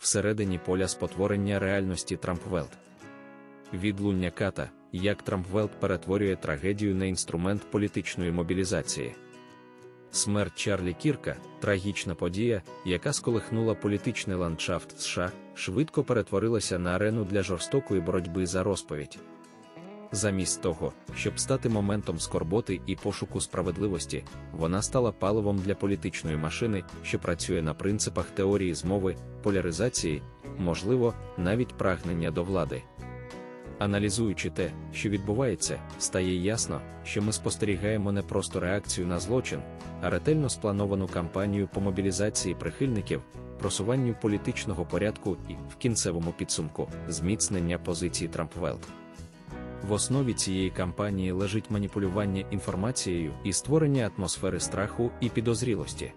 всередині поля спотворення реальності Трампвелд. Відлуння ката, як Трампвелд перетворює трагедію на інструмент політичної мобілізації. Смерть Чарлі Кірка, трагічна подія, яка сколихнула політичний ландшафт США, швидко перетворилася на арену для жорстокої боротьби за розповідь. Замість того, щоб стати моментом скорботи і пошуку справедливості, вона стала паливом для політичної машини, що працює на принципах теорії змови, поляризації, можливо, навіть прагнення до влади. Аналізуючи те, що відбувається, стає ясно, що ми спостерігаємо не просто реакцію на злочин, а ретельно сплановану кампанію по мобілізації прихильників, просуванню політичного порядку і, в кінцевому підсумку, зміцнення позиції Трампвелд. В основі цієї кампанії лежить маніпулювання інформацією і створення атмосфери страху і підозрілості.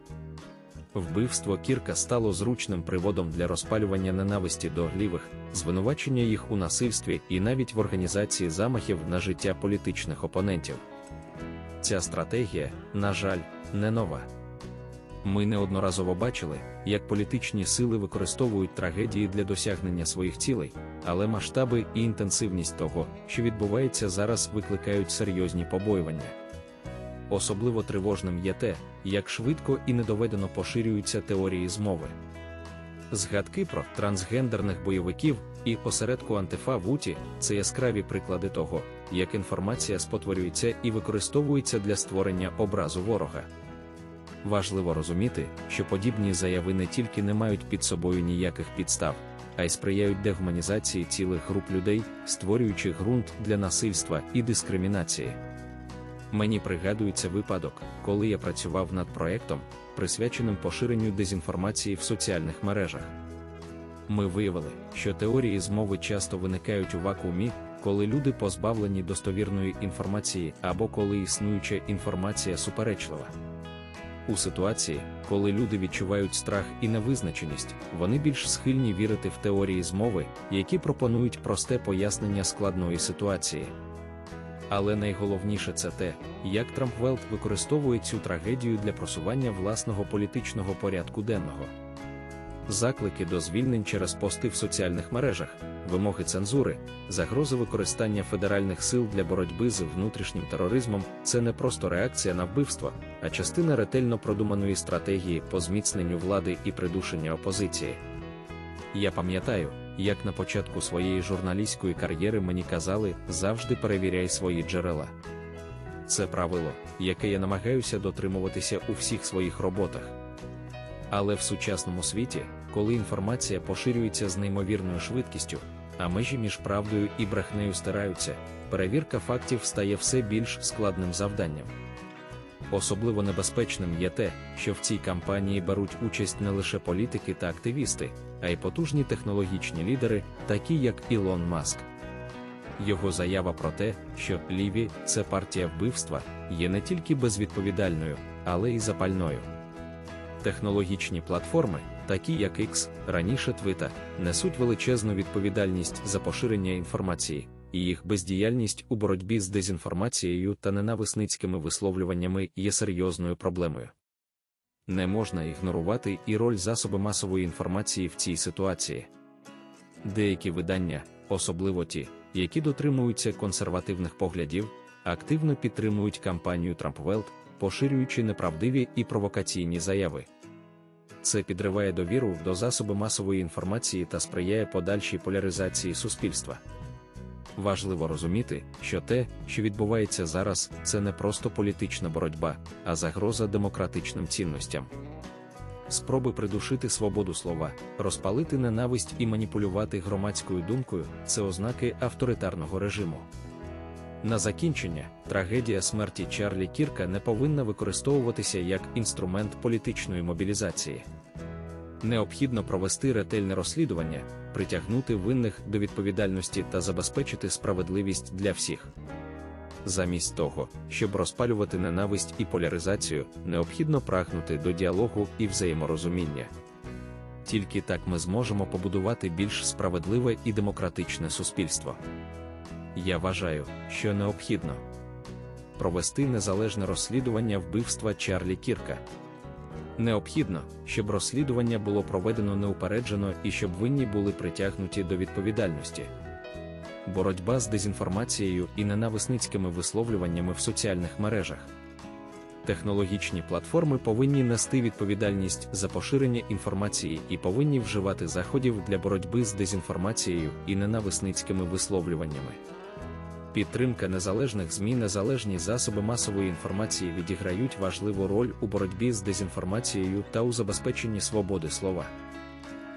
Вбивство Кірка стало зручним приводом для розпалювання ненависті до глівих, звинувачення їх у насильстві і навіть в організації замахів на життя політичних опонентів. Ця стратегія, на жаль, не нова. Ми неодноразово бачили, як політичні сили використовують трагедії для досягнення своїх цілей, але масштаби і інтенсивність того, що відбувається зараз, викликають серйозні побоювання. Особливо тривожним є те, як швидко і недоведено поширюються теорії змови. Згадки про трансгендерних бойовиків і посередку антифа в УТІ це яскраві приклади того, як інформація спотворюється і використовується для створення образу ворога. Важливо розуміти, що подібні заяви не тільки не мають під собою ніяких підстав, а й сприяють дегуманізації цілих груп людей, створюючи ґрунт для насильства і дискримінації. Мені пригадується випадок, коли я працював над проектом, присвяченим поширенню дезінформації в соціальних мережах. Ми виявили, що теорії змови часто виникають у вакуумі, коли люди позбавлені достовірної інформації або коли існуюча інформація суперечлива. У ситуації, коли люди відчувають страх і невизначеність, вони більш схильні вірити в теорії змови, які пропонують просте пояснення складної ситуації. Але найголовніше це те, як Трампвелд використовує цю трагедію для просування власного політичного порядку денного. Заклики до звільнень через пости в соціальних мережах, вимоги цензури, загрози використання федеральних сил для боротьби з внутрішнім тероризмом це не просто реакція на вбивство, а частина ретельно продуманої стратегії по зміцненню влади і придушення опозиції. Я пам'ятаю, як на початку своєї журналістської кар'єри мені казали, завжди перевіряй свої джерела. Це правило, яке я намагаюся дотримуватися у всіх своїх роботах. Але в сучасному світі, коли інформація поширюється з неймовірною швидкістю, а межі між правдою і брехнею стираються, перевірка фактів стає все більш складним завданням. Особливо небезпечним є те, що в цій кампанії беруть участь не лише політики та активісти, а й потужні технологічні лідери, такі як Ілон Маск. Його заява про те, що Ліві це партія вбивства, є не тільки безвідповідальною, але й запальною. Технологічні платформи, такі як X, раніше Twitter, несуть величезну відповідальність за поширення інформації, і їх бездіяльність у боротьбі з дезінформацією та ненависницькими висловлюваннями є серйозною проблемою. Не можна ігнорувати і роль засоби масової інформації в цій ситуації. Деякі видання, особливо ті, які дотримуються консервативних поглядів, активно підтримують кампанію Трампвелд, поширюючи неправдиві і провокаційні заяви. Це підриває довіру до засоби масової інформації та сприяє подальшій поляризації суспільства. Важливо розуміти, що те, що відбувається зараз, це не просто політична боротьба, а загроза демократичним цінностям. Спроби придушити свободу слова, розпалити ненависть і маніпулювати громадською думкою це ознаки авторитарного режиму. На закінчення, трагедія смерті Чарлі Кірка не повинна використовуватися як інструмент політичної мобілізації. Необхідно провести ретельне розслідування, притягнути винних до відповідальності та забезпечити справедливість для всіх. Замість того, щоб розпалювати ненависть і поляризацію, необхідно прагнути до діалогу і взаєморозуміння. Тільки так ми зможемо побудувати більш справедливе і демократичне суспільство. Я вважаю, що необхідно провести незалежне розслідування вбивства Чарлі Кірка. Необхідно, щоб розслідування було проведено неупереджено і щоб винні були притягнуті до відповідальності. Боротьба з дезінформацією і ненависницькими висловлюваннями в соціальних мережах. Технологічні платформи повинні нести відповідальність за поширення інформації і повинні вживати заходів для боротьби з дезінформацією і ненависницькими висловлюваннями. Підтримка незалежних ЗМІ незалежні засоби масової інформації відіграють важливу роль у боротьбі з дезінформацією та у забезпеченні свободи слова,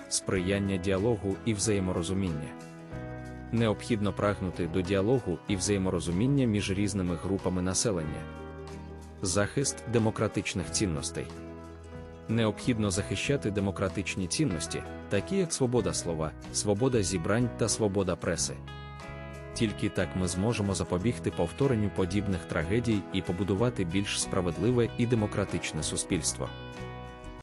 сприяння діалогу і взаєморозуміння. Необхідно прагнути до діалогу і взаєморозуміння між різними групами населення. Захист демократичних цінностей. Необхідно захищати демократичні цінності, такі як свобода слова, свобода зібрань та свобода преси. Тільки так ми зможемо запобігти повторенню подібних трагедій і побудувати більш справедливе і демократичне суспільство.